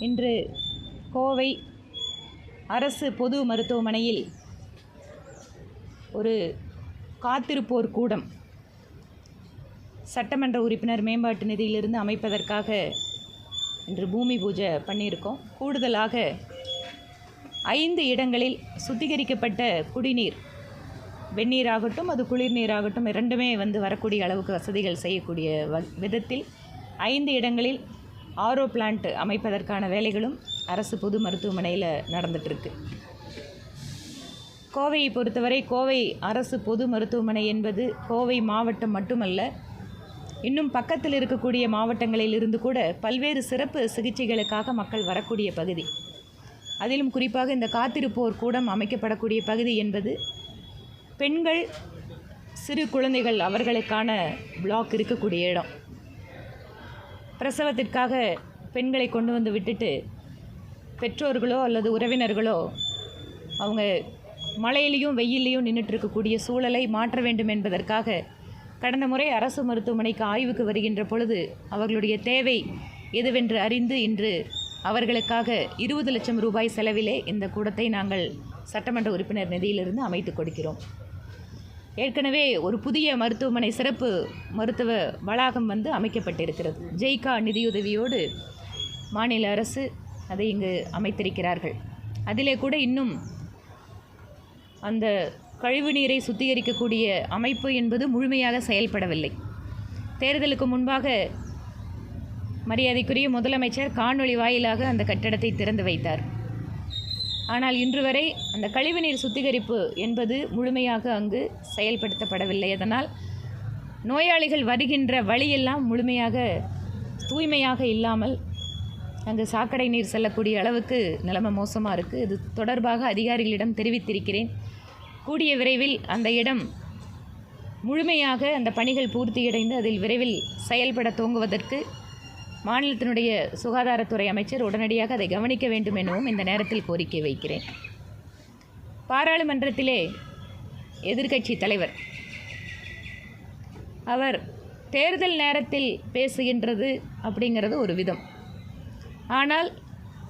இன்று கோவை அரசு பொது மருத்துவமனையில் ஒரு காத்திருப்போர் கூடம் சட்டமன்ற உறுப்பினர் மேம்பாட்டு நிதியிலிருந்து அமைப்பதற்காக இன்று பூமி பூஜை பண்ணியிருக்கோம். கூடுதலாக ஐந்து இடங்களில் சுத்திகரிக்கப்பட்ட குடிநீர் வெந்நீராகட்டும் அது குளிர்நீராகட்டும் இரண்டுமே வந்து வரக்கூடிய அளவுக்கு வசதிகள் செய்யக்கூடிய வ விதத்தில் ஐந்து இடங்களில் ஆரோ பிளான்ட் அமைப்பதற்கான வேலைகளும் அரசு பொது மருத்துவமனையில் நடந்துகிட்ருக்கு கோவையை பொறுத்தவரை கோவை அரசு பொது மருத்துவமனை என்பது கோவை மாவட்டம் மட்டுமல்ல இன்னும் பக்கத்தில் இருக்கக்கூடிய மாவட்டங்களில் இருந்து கூட பல்வேறு சிறப்பு சிகிச்சைகளுக்காக மக்கள் வரக்கூடிய பகுதி. அதிலும் குறிப்பாக இந்த காத்திருப்போர் கூடம் அமைக்கப்படக்கூடிய பகுதி என்பது பெண்கள் சிறு குழந்தைகள் அவர்களுக்கான பிளாக் இருக்கக்கூடிய இடம். பிரசவத்திற்காக பெண்களை கொண்டு வந்து விட்டுட்டு பெற்றோர்களோ அல்லது உறவினர்களோ அவங்க மழையிலையும் வெயிலையும் நின்றுட்டுருக்கக்கூடிய சூழலை மாற்ற வேண்டும் என்பதற்காக கடந்த முறை அரசு மருத்துவமனைக்கு ஆய்வுக்கு வருகின்ற பொழுது அவர்களுடைய தேவை எதுவென்று அறிந்து இன்று அவர்களுக்காக இருபது லட்சம் ரூபாய் செலவிலே இந்த கூடத்தை நாங்கள் சட்டமன்ற உறுப்பினர் நிதியிலிருந்து அமைத்து கொடுக்கிறோம். ஏற்கனவே ஒரு புதிய மருத்துவமனை சிறப்பு மருத்துவ வளாகம் வந்து அமைக்கப்பட்டிருக்கிறது. ஜெய்கா நிதியுதவியோடு மாநில அரசு அதை இங்கு அமைத்திருக்கிறார்கள். அதிலே கூட இன்னும் அந்த கழிவு நீரை சுத்திகரிக்கக்கூடிய அமைப்பு என்பது முழுமையாக செயல்படவில்லை. தேர்தலுக்கு முன்பாக மரியாதைக்குரிய முதலமைச்சர் காணொளி வாயிலாக அந்த கட்டடத்தை திறந்து வைத்தார். ஆனால் இன்று வரை அந்த கழிவுநீர் சுத்திகரிப்பு என்பது முழுமையாக அங்கு செயல்படுத்தப்படவில்லை. அதனால் நோயாளிகள் வருகின்ற வழியெல்லாம் முழுமையாக தூய்மையாக இல்லாமல் அங்கு சாக்கடை நீர் செல்லக்கூடிய அளவுக்கு நிலைமை மோசமாக இருக்குது இது தொடர்பாக அதிகாரிகளிடம் தெரிவித்திருக்கிறேன். கூடிய விரைவில் அந்த இடம் முழுமையாக அந்த பணிகள் பூர்த்தியடைந்து அதில் விரைவில் செயல்பட துவங்குவதற்கு மாநிலத்தினுடைய சுகாதாரத்துறை அமைச்சர் உடனடியாக அதை கவனிக்க வேண்டும் எனவும் இந்த நேரத்தில் கோரிக்கை வைக்கிறேன். பாராளுமன்றத்திலே எதிர்க்கட்சி தலைவர் அவர் தேர்தல் நேரத்தில் பேசுகின்றது அப்படிங்கிறது ஒரு விதம். ஆனால்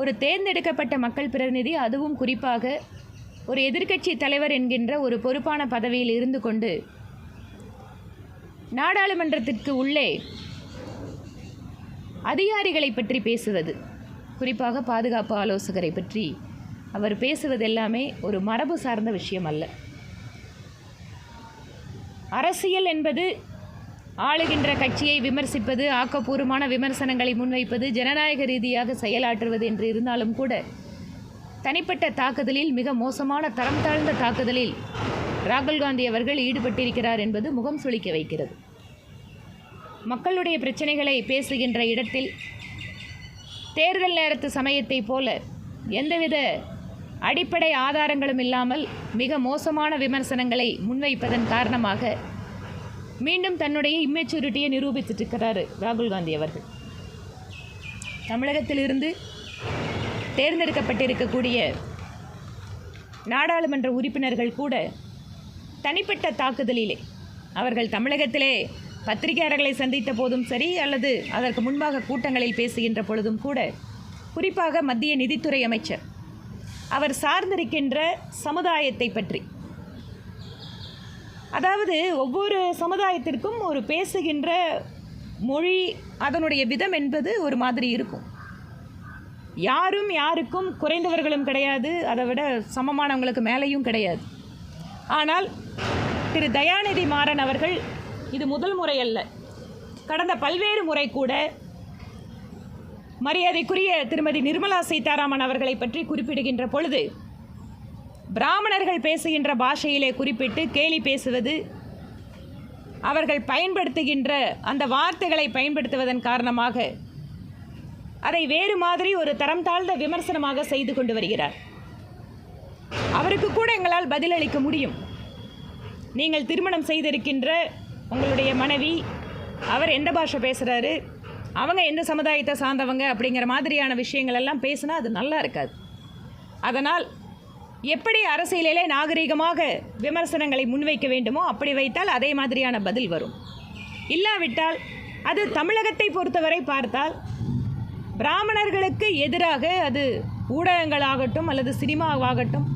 ஒரு தேர்ந்தெடுக்கப்பட்ட மக்கள் பிரதிநிதி அதுவும் குறிப்பாக ஒரு எதிர்க்கட்சி தலைவர் என்கின்ற ஒரு பொறுப்பான பதவியில் இருந்து கொண்டு நாடாளுமன்றத்திற்கு உள்ளே அதிகாரிகளை பற்றி பேசுவது. குறிப்பாக பாதுகாப்பு ஆலோசகரை பற்றி அவர் பேசுவது எல்லாமே ஒரு மரபு சார்ந்த விஷயம் அல்ல. அரசியல் என்பது ஆளுகின்ற கட்சியை விமர்சிப்பது ஆக்கப்பூர்வமான விமர்சனங்களை முன்வைப்பது ஜனநாயக ரீதியாக செயலாற்றுவது என்று இருந்தாலும் கூட தனிப்பட்ட தாக்குதலில் மிக மோசமான தரம் தாழ்ந்த தாக்குதலில் ராகுல் காந்தி அவர்கள் ஈடுபட்டிருக்கிறார் என்பது முகம் சுளிக்க வைக்கிறது. மக்களுடைய பிரச்சனைகளை பேசுகின்ற இடத்தில் தேர்தல் நேரத்து சமயத்தைப் போல எந்தவித அடிப்படை ஆதாரங்களும் இல்லாமல் மிக மோசமான விமர்சனங்களை முன்வைப்பதன் காரணமாக மீண்டும் தன்னுடைய இம்மெச்சூரிட்டியை நிரூபித்துட்டு ராகுல் காந்தி அவர்கள். தமிழகத்திலிருந்து தேர்ந்தெடுக்கப்பட்டிருக்கக்கூடிய நாடாளுமன்ற உறுப்பினர்கள் கூட தனிப்பட்ட தாக்குதலிலே அவர்கள் தமிழகத்திலே பத்திரிகையாளர்களை சந்தித்த போதும் சரி அல்லது அதற்கு முன்பாக கூட்டங்களில் பேசுகின்ற பொழுதும் கூட குறிப்பாக மத்திய நிதித்துறை அமைச்சர் அவர் சார்ந்திருக்கின்ற சமுதாயத்தை பற்றி. அதாவது ஒவ்வொரு சமுதாயத்திற்கும் ஒரு பேசுகின்ற மொழி அதனுடைய விதம் என்பது ஒரு மாதிரி இருக்கும். யாரும் யாருக்கும் குறைந்தவர்களும் கிடையாது அதை விட சமமானவங்களுக்கு மேலேயும் கிடையாது. ஆனால் திரு தயாநிதி மாறன் அவர்கள் இது முதல் முறை அல்ல. கடந்த பல்வேறு முறை கூட மரியாதைக்குரிய திருமதி நிர்மலா சீதாராமன் அவர்களை பற்றி குறிப்பிடுகின்ற பொழுது பிராமணர்கள் பேசுகின்ற பாஷையிலே குறிப்பிட்டு கேலி பேசுவது அவர்கள் பயன்படுத்துகின்ற அந்த வார்த்தைகளை பயன்படுத்துவதன் காரணமாக அதை வேறு மாதிரி ஒரு தரம் தாழ்ந்த விமர்சனமாக செய்து கொண்டு வருகிறார். அவருக்கு கூட எங்களால் பதிலளிக்க முடியும். நீங்கள் திருமணம் செய்திருக்கின்ற உங்களுடைய மனைவி அவர் எந்த பாஷை பேசுகிறாரு அவங்க எந்த சமுதாயத்தை சார்ந்தவங்க அப்படிங்கிற மாதிரியான விஷயங்கள் எல்லாம் பேசினா அது நல்லா இருக்காது. அதனால் எப்படி அரசியலிலே நாகரிகமாக விமர்சனங்களை முன்வைக்க வேண்டுமோ அப்படி வைத்தால் அதே மாதிரியான பதில் வரும். இல்லாவிட்டால் அது தமிழகத்தை பொறுத்தவரை பார்த்தால் பிராமணர்களுக்கு எதிராக அது ஊடகங்களாகட்டும் அல்லது சினிமாவாகட்டும்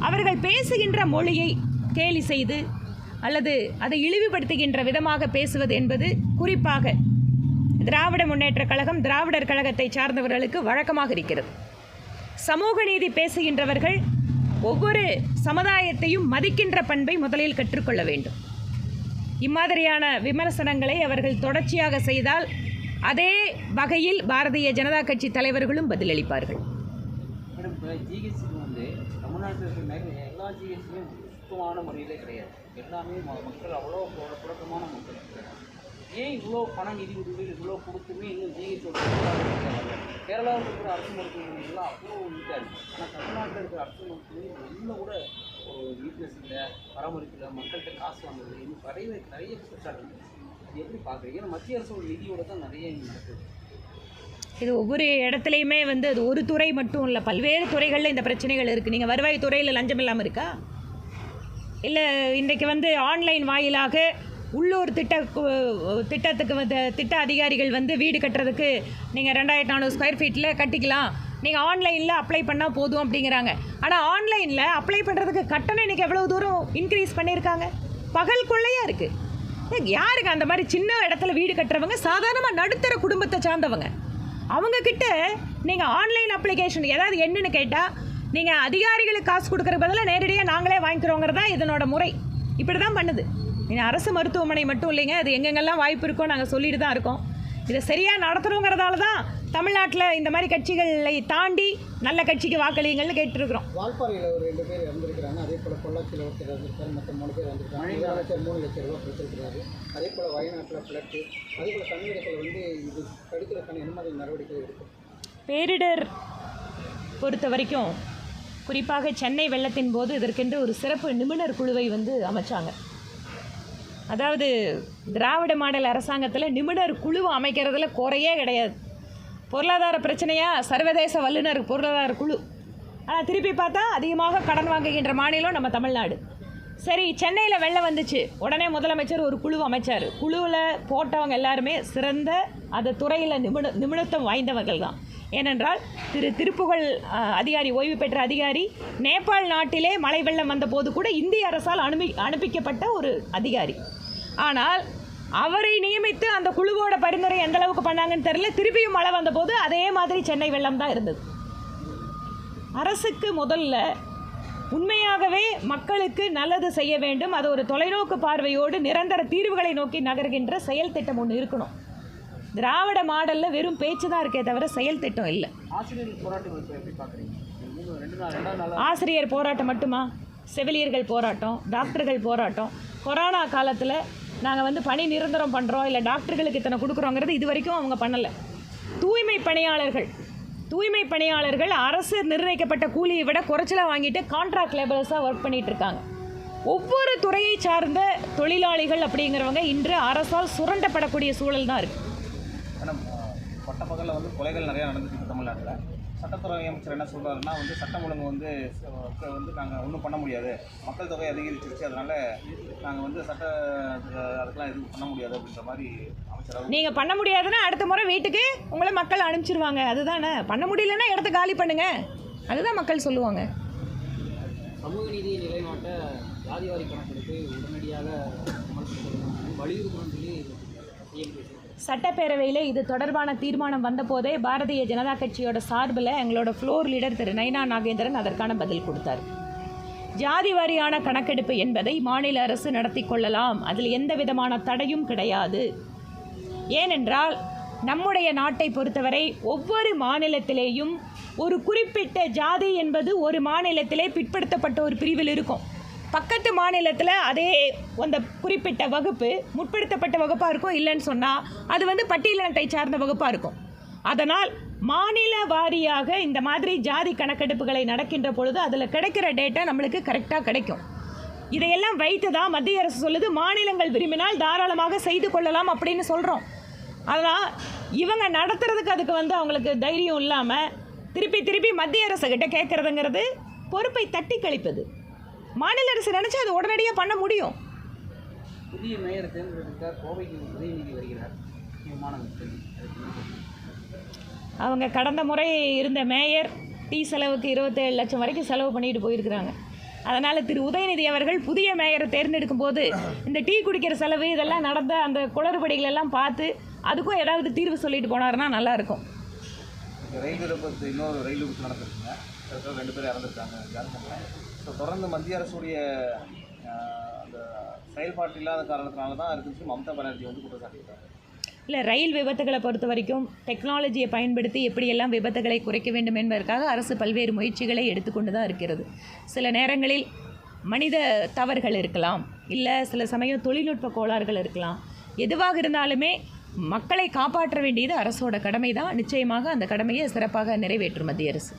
அவர்கள் பேசுகின்ற மொழியை கேலி செய்து அல்லது அதை இழிவுபடுத்துகின்ற விதமாக பேசுவது என்பது குறிப்பாக திராவிட முன்னேற்ற கழகம் திராவிடர் கழகத்தை சார்ந்தவர்களுக்கு வழக்கமாக இருக்கிறது. சமூக நீதி பேசுகின்றவர்கள் ஒவ்வொரு சமுதாயத்தையும் மதிக்கின்ற பண்பை முதலில் கற்றுக்கொள்ள வேண்டும். இம்மாதிரியான விமர்சனங்களை அவர்கள் தொடர்ச்சியாக செய்தால் அதே வகையில் பாரதிய ஜனதா கட்சி தலைவர்களும் பதிலளிப்பார்கள். மேடம் சுத்தமான முறையிலே கிடையாது. எல்லாமே மக்கள் அவ்வளோ புழக்கமான மக்கள். ஏன் இவ்வளோ பண நிதி உதவி இவ்வளோ கொடுத்துமே இன்னும் ஜிஹெச்சோட கேரளாவில் இருக்கிற அரசு மருத்துவமனைகள்லாம் அவ்வளோ நீட்டாக இருக்குது ஆனால் தமிழ்நாட்டில் இருக்கிற அரசு மருத்துவமனை இன்னும் கூட ஒரு நீட்னஸ் இல்லை பராமரிப்பில் மக்கள்கிட்ட காசு வாங்குறது இன்னும் நிறைய நிறைய குற்றச்சாட்டு இது எப்படி பார்க்குறீங்க? ஏன்னா மத்திய அரசோட நிதியோட தான் நிறைய இருக்குது நடக்குது இது ஒவ்வொரு இடத்துலையுமே வந்து அது ஒரு துறை மட்டும் இல்லை பல்வேறு துறைகளில் இந்த பிரச்சனைகள் இருக்குது நீங்கள் வருவாய் துறையில் லஞ்சம் இல்லாமல் இருக்கா? இல்லை இன்றைக்கு வந்து ஆன்லைன் வாயிலாக உள்ளூர் திட்ட திட்டத்துக்கு வந்து திட்ட அதிகாரிகள் வந்து வீடு கட்டுறதுக்கு நீங்கள் ரெண்டாயிரத்தி நானூறு ஸ்கொயர் ஃபீட்டில் கட்டிக்கலாம். நீங்கள் ஆன்லைனில் அப்ளை பண்ணால் போதும் அப்படிங்கிறாங்க. ஆனால் ஆன்லைனில் அப்ளை பண்ணுறதுக்கு கட்டணம் இன்றைக்கி எவ்வளோ தூரம் இன்க்ரீஸ் பண்ணியிருக்காங்க? பகல் கொள்ளையாக இருக்குது யாருக்கு அந்த மாதிரி சின்ன இடத்துல வீடு கட்டுறவங்க? சாதாரணமாக நடுத்தர குடும்பத்தை சார்ந்தவங்க. அவங்கக்கிட்ட நீங்கள் ஆன்லைன் அப்ளிகேஷன் ஏதாவது என்னென்னு கேட்டால் நீங்கள் அதிகாரிகளுக்கு காசு கொடுக்குற பதிலாக நேரடியாக நாங்களே வாங்கிக்கிறோங்கிறது தான் இதனோட முறை. இப்படி தான் பண்ணுது. இது அரசு மருத்துவமனை மட்டும் இல்லைங்க அது எங்கெங்கெல்லாம் வாய்ப்பு இருக்கோ நாங்கள் சொல்லிட்டு தான் இருக்கோம். இதை சரியாக நடத்துகிறோங்கிறதால தான் தமிழ்நாட்டில் இந்த மாதிரி கட்சிகளை தாண்டி நல்ல கட்சிக்கு வாக்களிங்கள்னு கேட்டுருக்குறோம். வால்பாறையில் ஒரு ரெண்டு பேர் இறந்துருக்கிறாங்க. அதே போல் பொள்ளாச்சியில் ஒருத்தர் இறந்துருக்காரு. மற்ற மூணு பேர் இறந்துருக்காங்க. மூணு லட்சம் ரூபா கொடுத்துருக்கிறாரு. அதே போல் வயநாட்டில் ஃப்ளட்டு அதே போல் தமிழகத்தில் வந்து இது தடுக்கிறதுக்கான என்ன மாதிரி நடவடிக்கை எடுக்கும். பேரிடர் பொறுத்த வரைக்கும் குறிப்பாக சென்னை வெள்ளத்தின் போது இதற்கென்று ஒரு சிறப்பு நிபுணர் குழுவை வந்து அமைச்சாங்க. அதாவது திராவிட மாடல் அரசாங்கத்தில் நிபுணர் குழு அமைக்கிறதுல குறையே கிடையாது. பொருளாதார பிரச்சனையாக சர்வதேச வல்லுநர் பொருளாதார குழு. ஆனால் திருப்பி பார்த்தா அதிகமாக கடன் வாங்குகின்ற மாநிலம் நம்ம தமிழ்நாடு. சரி சென்னையில் வெள்ளம் வந்துச்சு. உடனே முதலமைச்சர் ஒரு குழு அமைச்சார். குழுவில் போட்டவங்க எல்லாருமே சிறந்த அந்த துறையில் நிபுண நிபுணத்துவம் வாய்ந்தவர்கள் தான். ஏனென்றால் திரு திருப்புகழ் அதிகாரி ஓய்வு பெற்ற அதிகாரி நேபாள் நாட்டிலே மழை வெள்ளம் வந்தபோது கூட இந்திய அரசால் அனுப்பி அனுப்பிக்கப்பட்ட ஒரு அதிகாரி. ஆனால் அவரை நியமித்து அந்த குழுவோட பரிந்துரை எந்த அளவுக்கு பண்ணாங்கன்னு தெரியல. திருப்பியும் மழை வந்தபோது அதே மாதிரி சென்னை வெள்ளம் தான் இருந்தது. அரசுக்கு முதல்ல உண்மையாகவே மக்களுக்கு நல்லது செய்ய வேண்டும். அது ஒரு தொலைநோக்கு பார்வையோடு நிரந்தர தீர்வுகளை நோக்கி நகர்கின்ற செயல் திட்டம் ஒன்று இருக்கணும். திராவிட மாடலில் வெறும் பேச்சு தான் இருக்கே தவிர செயல் திட்டம் இல்லை. ஆசிரியர் போராட்டம் மட்டுமா? செவிலியர்கள் போராட்டம் டாக்டர்கள் போராட்டம். கொரோனா காலத்தில் நாங்கள் வந்து பணி நிரந்தரம் பண்ணுறோம் இல்லை டாக்டர்களுக்கு இத்தனை கொடுக்குறோங்கிறது இது வரைக்கும் அவங்க பண்ணலை. தூய்மை பணியாளர்கள் தூய்மை பணியாளர்கள் அரசு நிர்ணயிக்கப்பட்ட கூலியை விட குறைச்சலாக வாங்கிட்டு கான்ட்ராக்ட் லேபர்ஸாக ஒர்க் பண்ணிட்டு இருக்காங்க. ஒவ்வொரு துறையை சார்ந்த தொழிலாளிகள் அப்படிங்கிறவங்க இன்று அரசால் சுரண்டப்படக்கூடிய சூழல் தான் இருக்குது மேடம் பட்ட பகலில் வந்து கொலைகள் நிறையா நடந்துட்டு இருக்கு தமிழ்நாட்டில். சட்டத்துறை அமைச்சர் என்ன சொல்கிறாருன்னா வந்து சட்டம் ஒழுங்கு வந்து வந்து நாங்கள் ஒன்றும் பண்ண முடியாது. மக்கள் தொகை அதிகரிச்சிருச்சு அதனால் நாங்கள் வந்து சட்ட அதுக்கெல்லாம் எதுவும் பண்ண முடியாது அப்படின்ற மாதிரி அமைச்சர் அவர் நீங்கள் பண்ண முடியாதுன்னா அடுத்த முறை வீட்டுக்கு உங்களை மக்கள் அனுப்பிச்சிருவாங்க. அதுதானே. பண்ண முடியலன்னா இடத்த காலி பண்ணுங்க. அதுதான் மக்கள் சொல்லுவாங்க. சமூக நீதியை நிலைநாட்ட ஜாதிவாரி கணக்கெடுப்பு உடனடியாக வலியுறுத்தணும்னு சொல்லி சட்டப்பேரவையில் இது தொடர்பான தீர்மானம் வந்தபோதே பாரதிய ஜனதா கட்சியோட சார்பில் எங்களோட ஃப்ளோர் லீடர் திரு நைனா நாகேந்திரன் அதற்கான பதில் கொடுத்தார். ஜாதி வாரியான கணக்கெடுப்பு என்பதை மாநில அரசு நடத்தி கொள்ளலாம். அதில் எந்த விதமான தடையும் கிடையாது. ஏனென்றால் நம்முடைய நாட்டை பொறுத்தவரை ஒவ்வொரு மாநிலத்திலேயும் ஒரு குறிப்பிட்ட ஜாதி என்பது ஒரு மாநிலத்திலே பிற்படுத்தப்பட்ட ஒரு பிரிவில் இருக்கும். பக்கத்து மாநிலத்தில் அதே அந்த குறிப்பிட்ட வகுப்பு முற்படுத்தப்பட்ட வகுப்பாக இருக்கும் இல்லைன்னு சொன்னால் அது வந்து பட்டியலினத்தை சார்ந்த வகுப்பாக இருக்கும். அதனால் மாநில வாரியாக இந்த மாதிரி ஜாதி கணக்கெடுப்புகளை நடக்கின்ற பொழுது அதில் கிடைக்கிற டேட்டா நம்மளுக்கு கரெக்டாக கிடைக்கும். இதையெல்லாம் வைத்து தான் மத்திய அரசு சொல்லுது மாநிலங்கள் விரும்பினால் தாராளமாக செய்து கொள்ளலாம் அப்படின்னு சொல்கிறோம் ஆனால் இவங்க நடத்துறதுக்கு அதுக்கு வந்து அவங்களுக்கு தைரியம் இல்லாமல் திருப்பி திருப்பி மத்திய அரசுகிட்ட கேட்குறதுங்கிறது பொறுப்பை தட்டி கழிப்பது. மாநில அரசு நினச்சா அது உடனடியாக பண்ண முடியும். புதிய மேயர் தேர்ந்தெடுக்க கோவைக்கு உதயநிதி வருகிறார்? அவங்க கடந்த முறை இருந்த மேயர் டீ செலவுக்கு இருபத்தேழு லட்சம் வரைக்கும் செலவு பண்ணிட்டு போயிருக்கிறாங்க. அதனால் திரு உதயநிதி அவர்கள் புதிய மேயரை தேர்ந்தெடுக்கும் போது இந்த டீ குடிக்கிற செலவு இதெல்லாம் நடந்த அந்த குளறுபடிகள் எல்லாம் பார்த்து அதுக்கும் ஏதாவது தீர்வு சொல்லிட்டு போனாருன்னா நல்லாயிருக்கும் ரயில் விபத்து இன்னொரு ரயில் விபத்து நடந்திருக்குங்க. ரெண்டு பேர் இறந்துருக்காங்க. ஸோ தொடர்ந்து மத்திய அரசுடைய அந்த செயல்பாட்டு இல்லாத காரணத்தினால தான் இருக்குன்னு மம்தா பானர்ஜி வந்து குற்றம் இல்லை ரயில் விபத்துகளை பொறுத்த வரைக்கும் டெக்னாலஜியை பயன்படுத்தி எப்படியெல்லாம் விபத்துகளை குறைக்க வேண்டும் என்பதற்காக அரசு பல்வேறு முயற்சிகளை எடுத்துக்கொண்டு தான் இருக்கிறது. சில நேரங்களில் மனித தவறுகள் இருக்கலாம் இல்லை சில சமயம் தொழில்நுட்ப கோளாறுகள் இருக்கலாம். எதுவாக இருந்தாலுமே மக்களை காப்பாற்ற வேண்டியது அரசோட கடமை தான் நிச்சயமாக அந்த கடமையை சிறப்பாக நிறைவேற்றும் மத்திய அரசு.